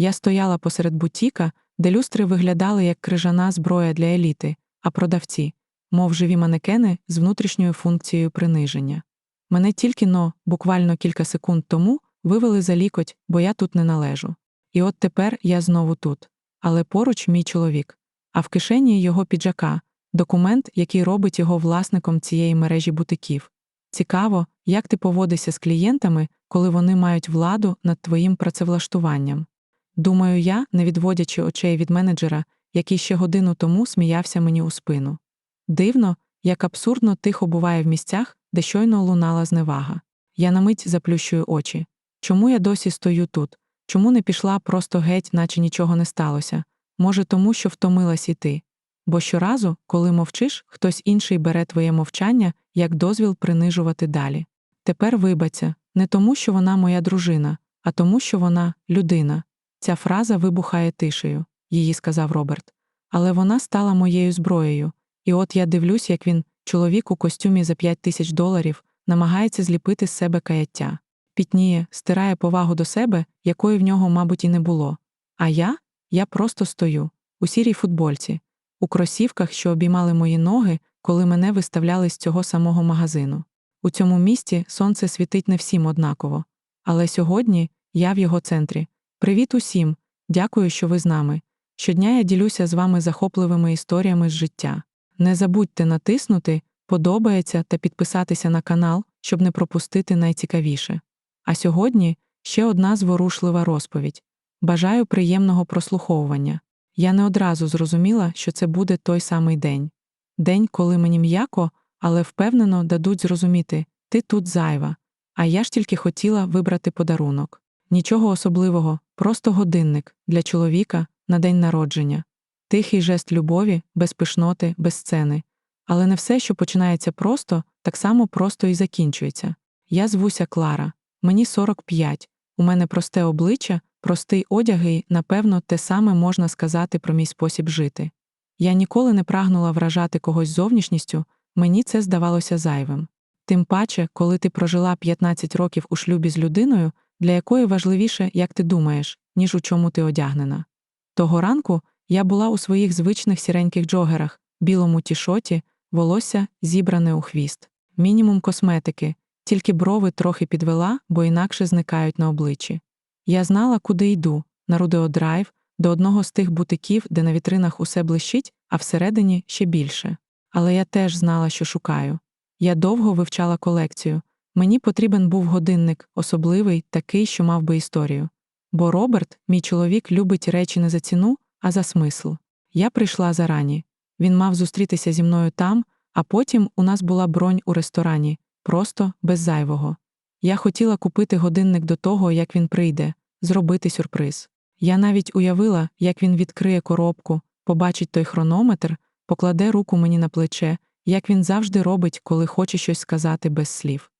Я стояла посеред бутіка, де люстри виглядали як крижана зброя для еліти, а продавці, мов живі манекени з внутрішньою функцією приниження. Мене тільки но, буквально кілька секунд тому, вивели за лікоть, бо я тут не належу. І от тепер я знову тут. Але поруч мій чоловік, а в кишені його піджака, документ, який робить його власником цієї мережі бутиків. Цікаво, як ти поводишся з клієнтами, коли вони мають владу над твоїм працевлаштуванням. Думаю, я, не відводячи очей від менеджера, який ще годину тому сміявся мені у спину. Дивно, як абсурдно тихо буває в місцях, де щойно лунала зневага. Я на мить заплющую очі. Чому я досі стою тут? Чому не пішла просто геть, наче нічого не сталося? Може, тому що втомилась іти. Бо щоразу, коли мовчиш, хтось інший бере твоє мовчання як дозвіл принижувати далі. Тепер вибаця, не тому, що вона моя дружина, а тому, що вона людина. Ця фраза вибухає тишею, її сказав Роберт. Але вона стала моєю зброєю, і от я дивлюсь, як він, чоловік у костюмі за п'ять тисяч доларів, намагається зліпити з себе каяття, пітніє, стирає повагу до себе, якої в нього, мабуть, і не було. А я? Я просто стою у сірій футбольці, у кросівках, що обіймали мої ноги, коли мене виставляли з цього самого магазину. У цьому місті сонце світить не всім однаково. Але сьогодні я в його центрі. Привіт усім! Дякую, що ви з нами. Щодня я ділюся з вами захопливими історіями з життя. Не забудьте натиснути, подобається та підписатися на канал, щоб не пропустити найцікавіше. А сьогодні ще одна зворушлива розповідь. Бажаю приємного прослуховування. Я не одразу зрозуміла, що це буде той самий день. День, коли мені м'яко, але впевнено дадуть зрозуміти ти тут зайва. А я ж тільки хотіла вибрати подарунок. Нічого особливого, просто годинник для чоловіка на день народження, тихий жест любові, без пишноти, без сцени. Але не все, що починається просто, так само просто і закінчується. Я звуся Клара, мені 45, у мене просте обличчя, простий одяг і, напевно, те саме можна сказати про мій спосіб жити. Я ніколи не прагнула вражати когось зовнішністю, мені це здавалося зайвим. Тим паче, коли ти прожила 15 років у шлюбі з людиною, для якої важливіше, як ти думаєш, ніж у чому ти одягнена. Того ранку я була у своїх звичних сіреньких джогерах, білому тішоті, волосся зібране у хвіст, мінімум косметики, тільки брови трохи підвела, бо інакше зникають на обличчі. Я знала, куди йду, на Рудео Драйв, до одного з тих бутиків, де на вітринах усе блищить, а всередині ще більше. Але я теж знала, що шукаю. Я довго вивчала колекцію. Мені потрібен був годинник, особливий, такий, що мав би історію. Бо Роберт, мій чоловік, любить речі не за ціну, а за смисл. Я прийшла зарані. Він мав зустрітися зі мною там, а потім у нас була бронь у ресторані, просто без зайвого. Я хотіла купити годинник до того, як він прийде, зробити сюрприз. Я навіть уявила, як він відкриє коробку, побачить той хронометр, покладе руку мені на плече, як він завжди робить, коли хоче щось сказати без слів.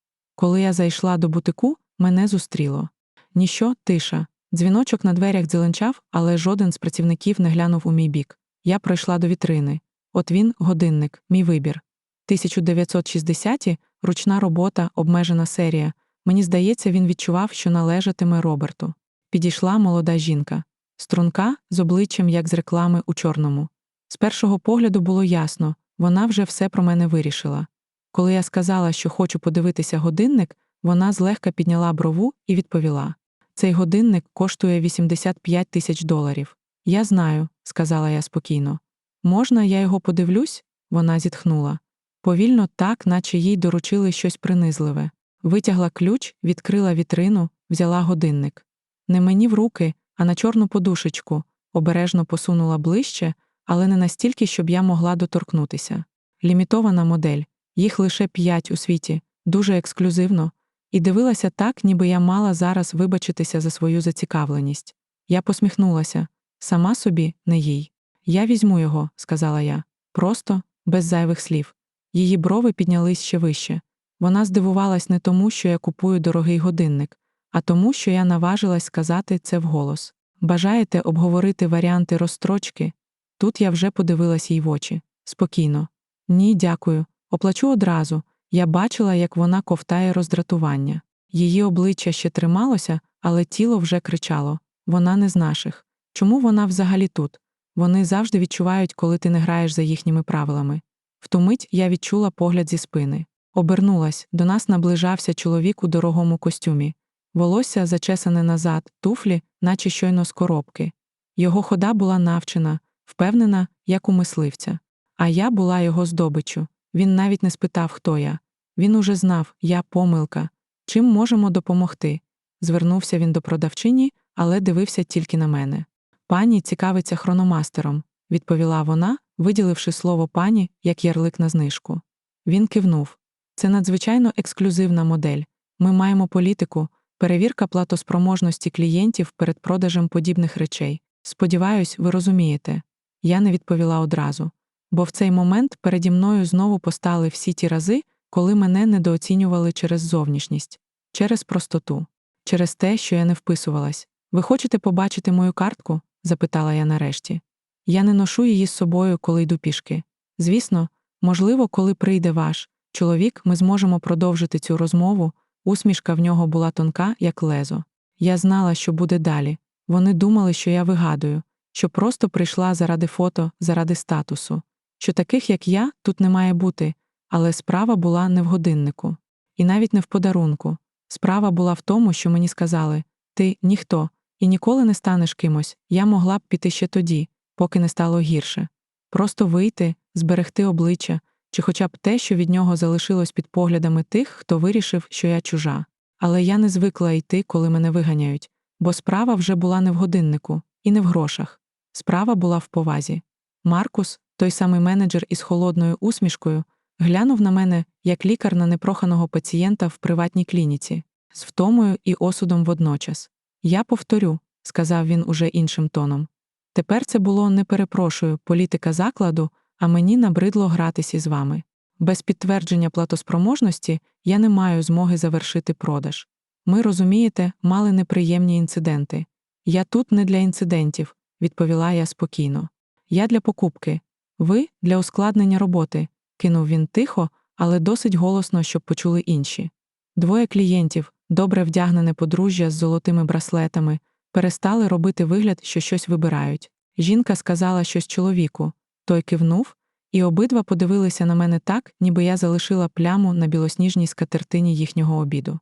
Коли я зайшла до бутику, мене зустріло. Ніщо, тиша. Дзвіночок на дверях дзеленчав, але жоден з працівників не глянув у мій бік. Я пройшла до вітрини. От він, годинник, мій вибір. 1960-ті — ручна робота, обмежена серія. Мені здається, він відчував, що належатиме Роберту. Підійшла молода жінка, струнка з обличчям, як з реклами у чорному. З першого погляду було ясно, вона вже все про мене вирішила. Коли я сказала, що хочу подивитися годинник, вона злегка підняла брову і відповіла: Цей годинник коштує 85 тисяч доларів. Я знаю, сказала я спокійно. Можна, я його подивлюсь? Вона зітхнула. Повільно так, наче їй доручили щось принизливе. Витягла ключ, відкрила вітрину, взяла годинник. Не мені в руки, а на чорну подушечку, обережно посунула ближче, але не настільки, щоб я могла доторкнутися. Лімітована модель, їх лише п'ять у світі, дуже ексклюзивно, і дивилася так, ніби я мала зараз вибачитися за свою зацікавленість. Я посміхнулася сама собі, не їй. Я візьму його, сказала я, просто, без зайвих слів. Її брови піднялись ще вище. Вона здивувалась не тому, що я купую дорогий годинник, а тому, що я наважилась сказати це вголос. Бажаєте обговорити варіанти розстрочки? Тут я вже подивилась їй в очі. Спокійно. Ні, дякую. Оплачу одразу. Я бачила, як вона ковтає роздратування. Її обличчя ще трималося, але тіло вже кричало вона не з наших. Чому вона взагалі тут? Вони завжди відчувають, коли ти не граєш за їхніми правилами. В ту мить я відчула погляд зі спини. Обернулась, до нас наближався чоловік у дорогому костюмі. Волосся зачесане назад, туфлі, наче щойно з коробки. Його хода була навчена, впевнена, як у мисливця. А я була його здобиччю. Він навіть не спитав, хто я. Він уже знав, я помилка. Чим можемо допомогти? Звернувся він до продавчині, але дивився тільки на мене. Пані цікавиться хрономастером, відповіла вона, виділивши слово пані як ярлик на знижку. Він кивнув. Це надзвичайно ексклюзивна модель. Ми маємо політику, перевірка платоспроможності клієнтів перед продажем подібних речей. Сподіваюсь, ви розумієте. Я не відповіла одразу, бо в цей момент переді мною знову постали всі ті рази, коли мене недооцінювали через зовнішність, через простоту, через те, що я не вписувалась. Ви хочете побачити мою картку? запитала я нарешті. Я не ношу її з собою, коли йду пішки. Звісно, можливо, коли прийде ваш чоловік, ми зможемо продовжити цю розмову. Усмішка в нього була тонка, як лезо. Я знала, що буде далі. Вони думали, що я вигадую, що просто прийшла заради фото, заради статусу, що таких, як я, тут не має бути, але справа була не в годиннику. І навіть не в подарунку. Справа була в тому, що мені сказали ти ніхто, і ніколи не станеш кимось, я могла б піти ще тоді, поки не стало гірше. Просто вийти, зберегти обличчя, чи хоча б те, що від нього залишилось під поглядами тих, хто вирішив, що я чужа. Але я не звикла йти, коли мене виганяють, бо справа вже була не в годиннику і не в грошах. Справа була в повазі. Маркус, той самий менеджер із холодною усмішкою, глянув на мене як лікар на непроханого пацієнта в приватній клініці, з втомою і осудом водночас. Я повторю, сказав він уже іншим тоном. Тепер це було не перепрошую, політика закладу, а мені набридло гратись із вами. Без підтвердження платоспроможності я не маю змоги завершити продаж. Ми, розумієте, мали неприємні інциденти. Я тут не для інцидентів, відповіла я спокійно. Я для покупки. Ви для ускладнення роботи, кинув він тихо, але досить голосно, щоб почули інші. Двоє клієнтів, добре вдягнене подружжя з золотими браслетами, перестали робити вигляд, що щось вибирають. Жінка сказала щось чоловіку, той кивнув, і обидва подивилися на мене так, ніби я залишила пляму на білосніжній скатертині їхнього обіду.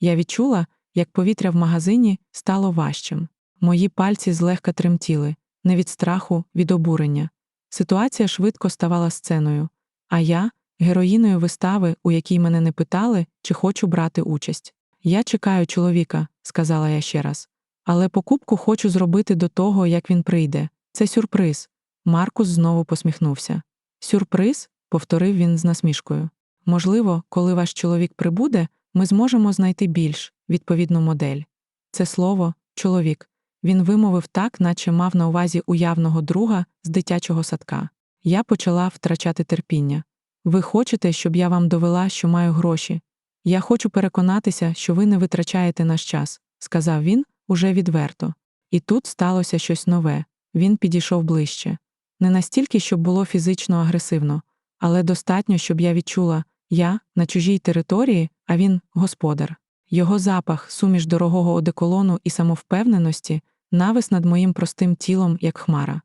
Я відчула, як повітря в магазині стало важчим. Мої пальці злегка тремтіли, не від страху, від обурення. Ситуація швидко ставала сценою, а я героїною вистави, у якій мене не питали, чи хочу брати участь. Я чекаю чоловіка, сказала я ще раз. Але покупку хочу зробити до того, як він прийде. Це сюрприз. Маркус знову посміхнувся. Сюрприз, повторив він з насмішкою. Можливо, коли ваш чоловік прибуде, ми зможемо знайти більш відповідну модель. Це слово чоловік. Він вимовив так, наче мав на увазі уявного друга з дитячого садка. Я почала втрачати терпіння. Ви хочете, щоб я вам довела, що маю гроші. Я хочу переконатися, що ви не витрачаєте наш час, сказав він уже відверто. І тут сталося щось нове. Він підійшов ближче. Не настільки, щоб було фізично агресивно, але достатньо, щоб я відчула я на чужій території, а він господар. Його запах, суміш дорогого одеколону і самовпевненості, навис над моїм простим тілом, як хмара.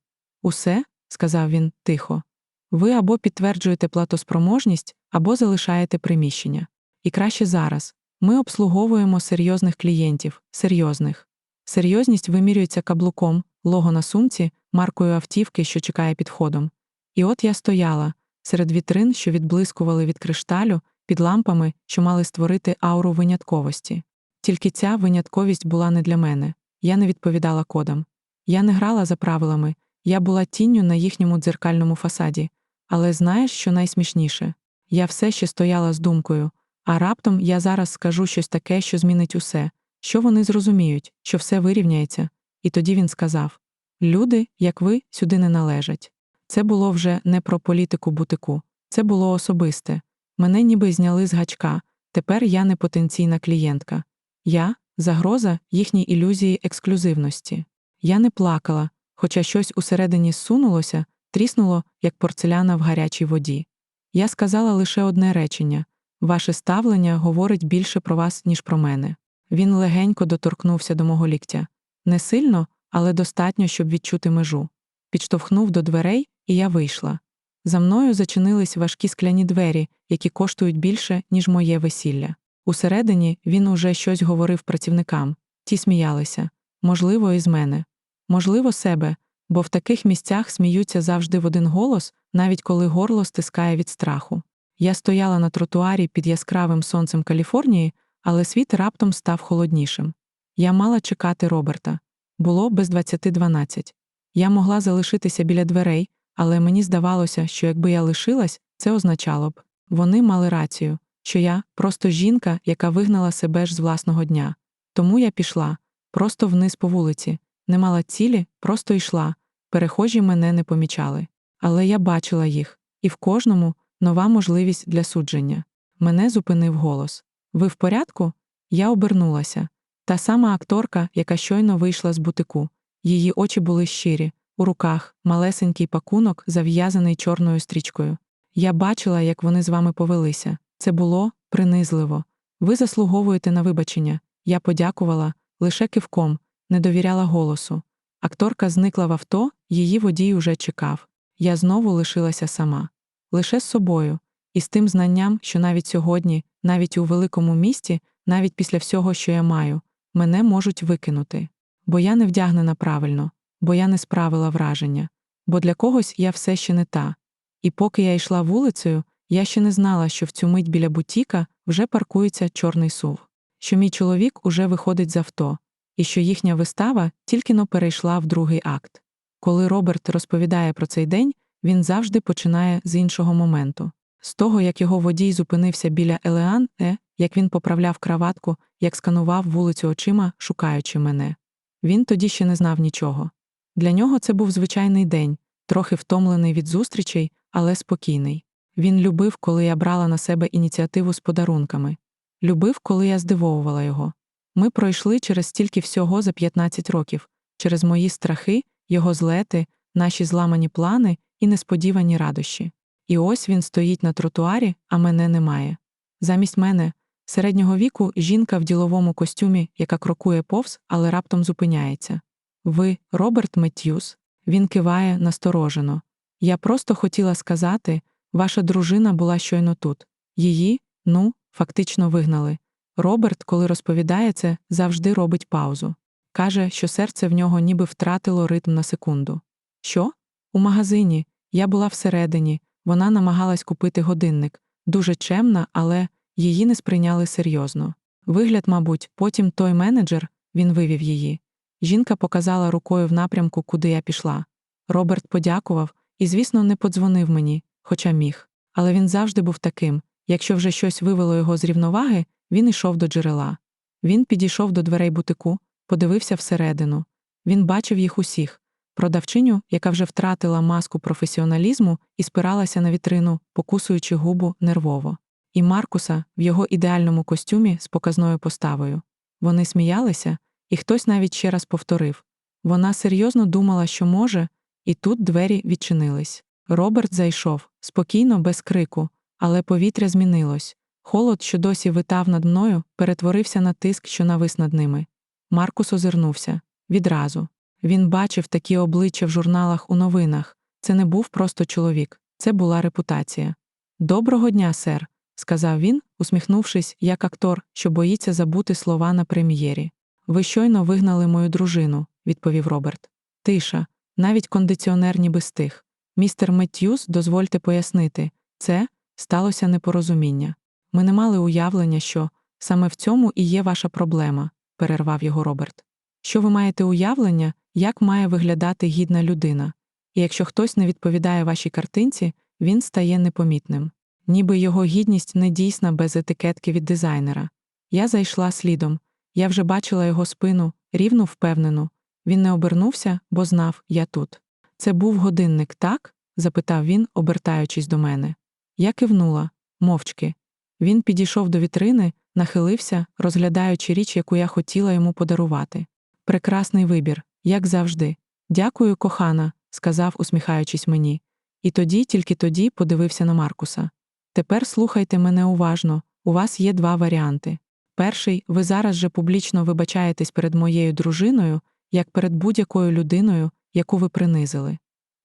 Усе, сказав він тихо. Ви або підтверджуєте платоспроможність, або залишаєте приміщення. І краще зараз. Ми обслуговуємо серйозних клієнтів, серйозних. Серйозність вимірюється каблуком, лого на сумці, маркою автівки, що чекає під ходом. І от я стояла серед вітрин, що відблискували від кришталю, під лампами, що мали створити ауру винятковості. Тільки ця винятковість була не для мене. Я не відповідала кодам. Я не грала за правилами, я була тінню на їхньому дзеркальному фасаді. Але знаєш, що найсмішніше? Я все ще стояла з думкою, а раптом я зараз скажу щось таке, що змінить усе, що вони зрозуміють, що все вирівняється. І тоді він сказав Люди, як ви, сюди не належать. Це було вже не про політику бутику, це було особисте. Мене ніби зняли з гачка, тепер я не потенційна клієнтка. Я загроза їхній ілюзії ексклюзивності. Я не плакала, хоча щось усередині зсунулося, тріснуло, як порцеляна в гарячій воді. Я сказала лише одне речення ваше ставлення говорить більше про вас, ніж про мене. Він легенько доторкнувся до мого ліктя. Не сильно, але достатньо, щоб відчути межу. Підштовхнув до дверей, і я вийшла. За мною зачинились важкі скляні двері, які коштують більше, ніж моє весілля. Усередині він уже щось говорив працівникам, ті сміялися, можливо, із мене, можливо, себе, бо в таких місцях сміються завжди в один голос, навіть коли горло стискає від страху. Я стояла на тротуарі під яскравим сонцем Каліфорнії, але світ раптом став холоднішим. Я мала чекати Роберта. Було без 20.12. Я могла залишитися біля дверей, але мені здавалося, що якби я лишилась, це означало б. Вони мали рацію, що я просто жінка, яка вигнала себе ж з власного дня. Тому я пішла, просто вниз по вулиці, не мала цілі, просто йшла. Перехожі мене не помічали. Але я бачила їх, і в кожному нова можливість для судження. Мене зупинив голос. Ви в порядку? Я обернулася. Та сама акторка, яка щойно вийшла з бутику. Її очі були щирі, у руках малесенький пакунок, зав'язаний чорною стрічкою. Я бачила, як вони з вами повелися. Це було принизливо. Ви заслуговуєте на вибачення. Я подякувала лише кивком, не довіряла голосу. Акторка зникла в авто, її водій уже чекав. Я знову лишилася сама. Лише з собою, і з тим знанням, що навіть сьогодні, навіть у великому місті, навіть після всього, що я маю, мене можуть викинути. Бо я не вдягнена правильно, бо я не справила враження, бо для когось я все ще не та. І поки я йшла вулицею, я ще не знала, що в цю мить біля бутіка вже паркується чорний сув, що мій чоловік уже виходить з авто, і що їхня вистава тільки но перейшла в другий акт. Коли Роберт розповідає про цей день, він завжди починає з іншого моменту. З того, як його водій зупинився біля Елеан, е, як він поправляв краватку, як сканував вулицю очима, шукаючи мене. Він тоді ще не знав нічого. Для нього це був звичайний день, трохи втомлений від зустрічей, але спокійний. Він любив, коли я брала на себе ініціативу з подарунками, любив, коли я здивовувала його. Ми пройшли через стільки всього за 15 років, через мої страхи, його злети, наші зламані плани і несподівані радощі. І ось він стоїть на тротуарі, а мене немає. Замість мене, середнього віку, жінка в діловому костюмі, яка крокує повз, але раптом зупиняється. Ви, Роберт Меттьюс, він киває насторожено. Я просто хотіла сказати, ваша дружина була щойно тут. Її, ну, фактично вигнали. Роберт, коли розповідає це, завжди робить паузу. Каже, що серце в нього ніби втратило ритм на секунду. Що? У магазині. Я була всередині, вона намагалась купити годинник. Дуже чемна, але її не сприйняли серйозно. Вигляд, мабуть, потім той менеджер, він вивів її. Жінка показала рукою в напрямку, куди я пішла. Роберт подякував і, звісно, не подзвонив мені, хоча міг. Але він завжди був таким якщо вже щось вивело його з рівноваги, він йшов до джерела. Він підійшов до дверей бутику, подивився всередину. Він бачив їх усіх продавчиню, яка вже втратила маску професіоналізму і спиралася на вітрину, покусуючи губу нервово, і Маркуса в його ідеальному костюмі з показною поставою. Вони сміялися, і хтось навіть ще раз повторив вона серйозно думала, що може, і тут двері відчинились. Роберт зайшов спокійно, без крику, але повітря змінилось. Холод, що досі витав над мною, перетворився на тиск, що навис над ними. Маркус озирнувся відразу. Він бачив такі обличчя в журналах у новинах. Це не був просто чоловік, це була репутація. Доброго дня, сер, сказав він, усміхнувшись, як актор, що боїться забути слова на прем'єрі. Ви щойно вигнали мою дружину, відповів Роберт. Тиша, навіть кондиціонер ніби стих. Містер Меттьюс, дозвольте пояснити, це сталося непорозуміння. Ми не мали уявлення, що саме в цьому і є ваша проблема, перервав його Роберт. Що ви маєте уявлення, як має виглядати гідна людина, і якщо хтось не відповідає вашій картинці, він стає непомітним. Ніби його гідність не дійсна без етикетки від дизайнера. Я зайшла слідом, я вже бачила його спину, рівно впевнену. Він не обернувся, бо знав, я тут. Це був годинник, так? запитав він, обертаючись до мене. Я кивнула, мовчки. Він підійшов до вітрини, нахилився, розглядаючи річ, яку я хотіла йому подарувати. Прекрасний вибір, як завжди. Дякую, кохана, сказав, усміхаючись мені. І тоді, тільки тоді, подивився на Маркуса. Тепер слухайте мене уважно, у вас є два варіанти. Перший, ви зараз же публічно вибачаєтесь перед моєю дружиною, як перед будь-якою людиною, яку ви принизили.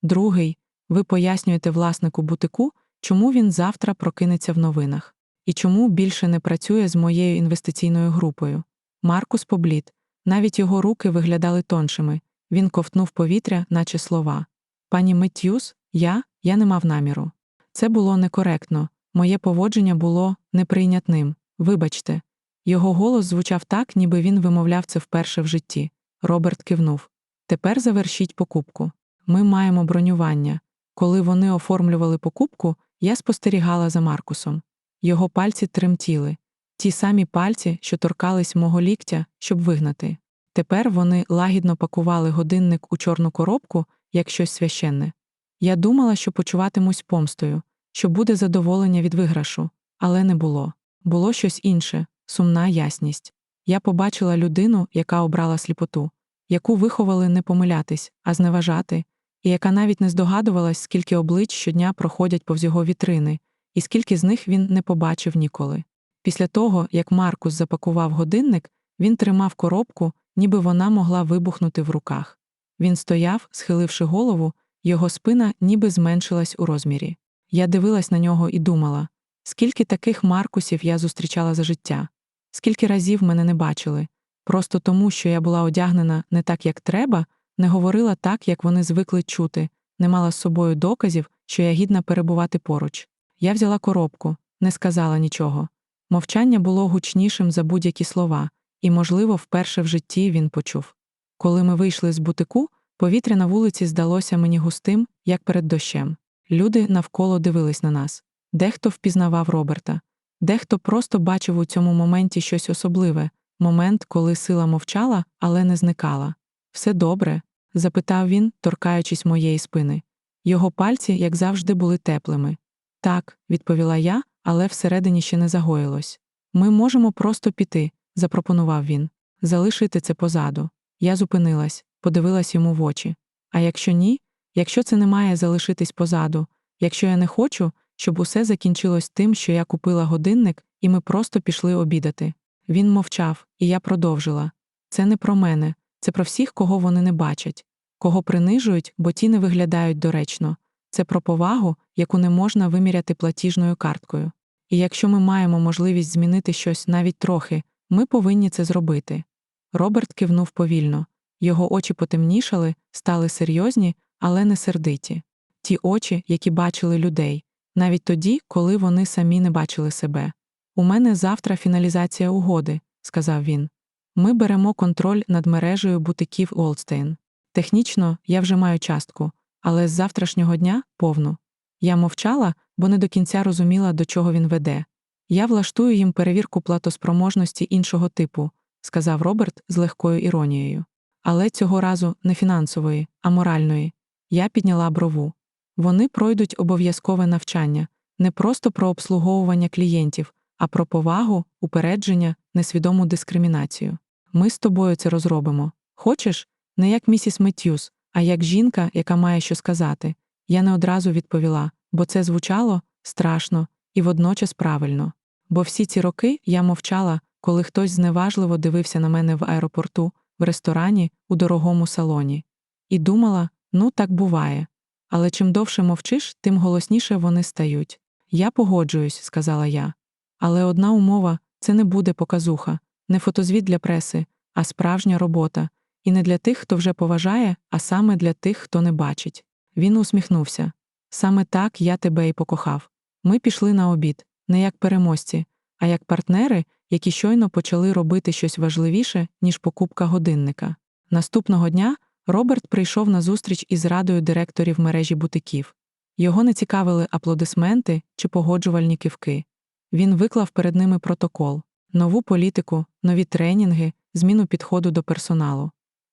Другий ви пояснюєте власнику бутику, чому він завтра прокинеться в новинах і чому більше не працює з моєю інвестиційною групою. Маркус поблід. Навіть його руки виглядали тоншими. Він ковтнув повітря, наче слова. Пані Меттюс, я, я не мав наміру. Це було некоректно, моє поводження було неприйнятним. Вибачте. Його голос звучав так, ніби він вимовляв це вперше в житті. Роберт кивнув. Тепер завершіть покупку. Ми маємо бронювання. Коли вони оформлювали покупку, я спостерігала за Маркусом. Його пальці тремтіли, ті самі пальці, що торкались мого ліктя, щоб вигнати. Тепер вони лагідно пакували годинник у чорну коробку, як щось священне. Я думала, що почуватимусь помстою, що буде задоволення від виграшу, але не було. Було щось інше, сумна ясність. Я побачила людину, яка обрала сліпоту, яку виховали не помилятись, а зневажати, і яка навіть не здогадувалась, скільки облич щодня проходять повз його вітрини, і скільки з них він не побачив ніколи. Після того, як Маркус запакував годинник, він тримав коробку, ніби вона могла вибухнути в руках. Він стояв, схиливши голову, його спина ніби зменшилась у розмірі. Я дивилась на нього і думала, скільки таких Маркусів я зустрічала за життя, скільки разів мене не бачили, просто тому, що я була одягнена не так, як треба, не говорила так, як вони звикли чути, не мала з собою доказів, що я гідна перебувати поруч. Я взяла коробку, не сказала нічого. Мовчання було гучнішим за будь-які слова, і, можливо, вперше в житті він почув. Коли ми вийшли з бутику, повітря на вулиці здалося мені густим, як перед дощем. Люди навколо дивились на нас. Дехто впізнавав Роберта, дехто просто бачив у цьому моменті щось особливе момент, коли сила мовчала, але не зникала. Все добре? запитав він, торкаючись моєї спини. Його пальці, як завжди, були теплими. Так, відповіла я, але всередині ще не загоїлось. Ми можемо просто піти, запропонував він. Залишити це позаду. Я зупинилась, подивилась йому в очі. А якщо ні, якщо це не має залишитись позаду, якщо я не хочу, щоб усе закінчилось тим, що я купила годинник, і ми просто пішли обідати. Він мовчав, і я продовжила. Це не про мене, це про всіх, кого вони не бачать, кого принижують, бо ті не виглядають доречно. Це про повагу, яку не можна виміряти платіжною карткою. І якщо ми маємо можливість змінити щось навіть трохи, ми повинні це зробити. Роберт кивнув повільно. Його очі потемнішали, стали серйозні, але не сердиті. Ті очі, які бачили людей, навіть тоді, коли вони самі не бачили себе. У мене завтра фіналізація угоди, сказав він. Ми беремо контроль над мережею бутиків Олдстейн. Технічно я вже маю частку, але з завтрашнього дня повну. Я мовчала, бо не до кінця розуміла, до чого він веде. Я влаштую їм перевірку платоспроможності іншого типу, сказав Роберт з легкою іронією. Але цього разу не фінансової, а моральної. Я підняла брову. Вони пройдуть обов'язкове навчання, не просто про обслуговування клієнтів, а про повагу, упередження, несвідому дискримінацію. Ми з тобою це розробимо. Хочеш, не як місіс Меттюс, а як жінка, яка має що сказати. Я не одразу відповіла, бо це звучало страшно і водночас правильно. Бо всі ці роки я мовчала, коли хтось зневажливо дивився на мене в аеропорту, в ресторані, у дорогому салоні. І думала, ну так буває. Але чим довше мовчиш, тим голосніше вони стають. Я погоджуюсь, сказала я. Але одна умова це не буде показуха, не фотозвіт для преси, а справжня робота, і не для тих, хто вже поважає, а саме для тих, хто не бачить. Він усміхнувся. Саме так я тебе і покохав. Ми пішли на обід, не як переможці, а як партнери, які щойно почали робити щось важливіше, ніж покупка годинника. Наступного дня Роберт прийшов на зустріч із радою директорів мережі бутиків. Його не цікавили аплодисменти чи погоджувальні кивки. Він виклав перед ними протокол, нову політику, нові тренінги, зміну підходу до персоналу.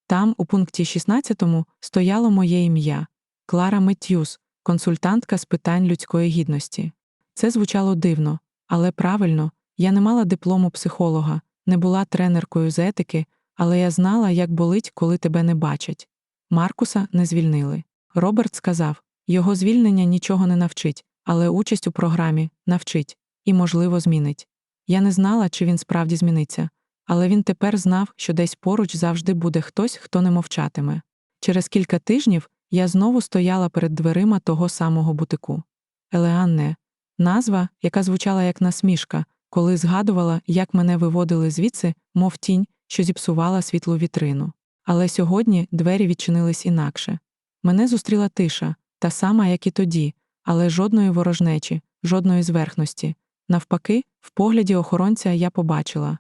Там, у пункті 16, стояло моє ім'я Клара Меттюс, консультантка з питань людської гідності. Це звучало дивно, але правильно, я не мала диплому психолога, не була тренеркою з етики, але я знала, як болить, коли тебе не бачать. Маркуса не звільнили. Роберт сказав його звільнення нічого не навчить, але участь у програмі навчить і, можливо, змінить. Я не знала, чи він справді зміниться, але він тепер знав, що десь поруч завжди буде хтось, хто не мовчатиме. Через кілька тижнів я знову стояла перед дверима того самого бутику. Елеанне назва, яка звучала як насмішка, коли згадувала, як мене виводили звідси, мов тінь, що зіпсувала світлу вітрину. Але сьогодні двері відчинились інакше. Мене зустріла тиша, та сама, як і тоді, але жодної ворожнечі, жодної зверхності. Навпаки, в погляді охоронця я побачила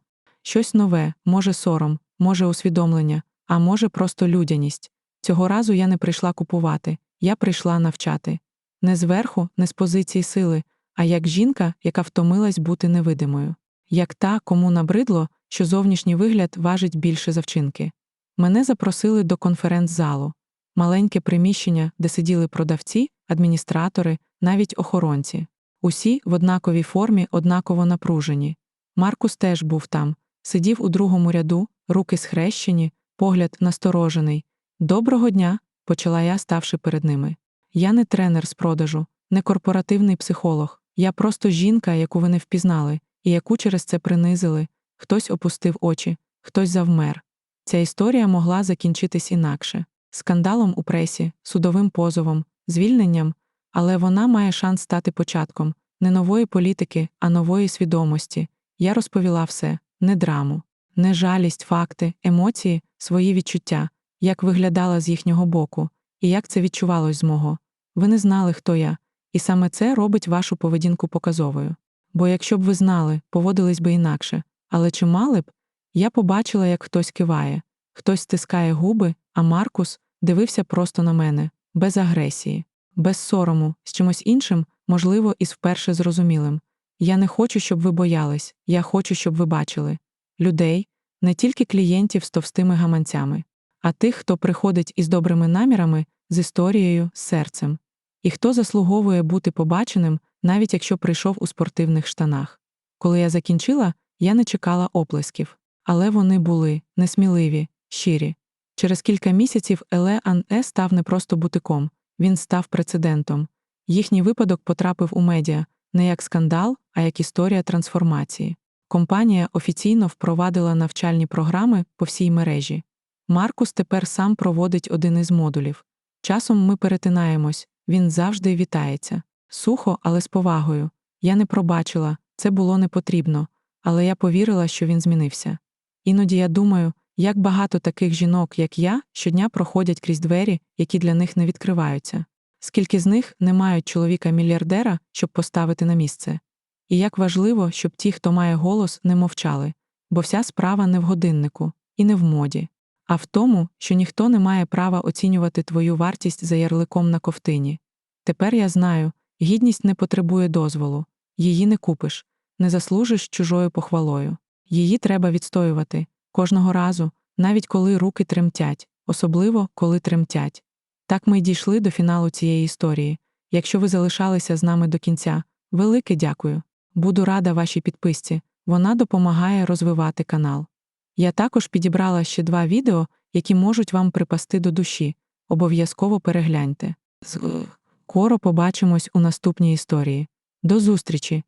щось нове, може сором, може усвідомлення, а може просто людяність. Цього разу я не прийшла купувати, я прийшла навчати. Не зверху, не з позиції сили, а як жінка, яка втомилась бути невидимою. Як та, кому набридло, що зовнішній вигляд важить більше за вчинки. Мене запросили до конференц-залу. Маленьке приміщення, де сиділи продавці, адміністратори, навіть охоронці. Усі в однаковій формі, однаково напружені. Маркус теж був там, сидів у другому ряду, руки схрещені, погляд насторожений. Доброго дня, почала я, ставши перед ними. Я не тренер з продажу, не корпоративний психолог. Я просто жінка, яку ви не впізнали, і яку через це принизили. Хтось опустив очі, хтось завмер. Ця історія могла закінчитись інакше скандалом у пресі, судовим позовом, звільненням, але вона має шанс стати початком не нової політики, а нової свідомості. Я розповіла все не драму, не жалість, факти, емоції, свої відчуття, як виглядала з їхнього боку, і як це відчувалось з мого. Ви не знали, хто я, і саме це робить вашу поведінку показовою. Бо якщо б ви знали, поводились би інакше, але чи мали б, я побачила, як хтось киває, хтось стискає губи, а Маркус дивився просто на мене, без агресії, без сорому, з чимось іншим, можливо, із вперше зрозумілим. Я не хочу, щоб ви боялись, я хочу, щоб ви бачили людей, не тільки клієнтів з товстими гаманцями, а тих, хто приходить із добрими намірами, з історією, з серцем, і хто заслуговує бути побаченим, навіть якщо прийшов у спортивних штанах. Коли я закінчила, я не чекала оплесків, але вони були несміливі, щирі. Через кілька місяців Еле Ан-Е став не просто бутиком, він став прецедентом. Їхній випадок потрапив у медіа не як скандал, а як історія трансформації. Компанія офіційно впровадила навчальні програми по всій мережі. Маркус тепер сам проводить один із модулів. Часом ми перетинаємось, він завжди вітається. Сухо, але з повагою. Я не пробачила, це було не потрібно, але я повірила, що він змінився. Іноді я думаю, як багато таких жінок, як я, щодня проходять крізь двері, які для них не відкриваються. Скільки з них не мають чоловіка-мільярдера, щоб поставити на місце. І як важливо, щоб ті, хто має голос, не мовчали, бо вся справа не в годиннику і не в моді, а в тому, що ніхто не має права оцінювати твою вартість за ярликом на ковтині. Тепер я знаю, гідність не потребує дозволу, її не купиш, не заслужиш чужою похвалою. Її треба відстоювати кожного разу, навіть коли руки тремтять, особливо коли тремтять. Так ми й дійшли до фіналу цієї історії. Якщо ви залишалися з нами до кінця, велике дякую. Буду рада вашій підписці, вона допомагає розвивати канал. Я також підібрала ще два відео, які можуть вам припасти до душі. Обов'язково перегляньте. Скоро побачимось у наступній історії. До зустрічі!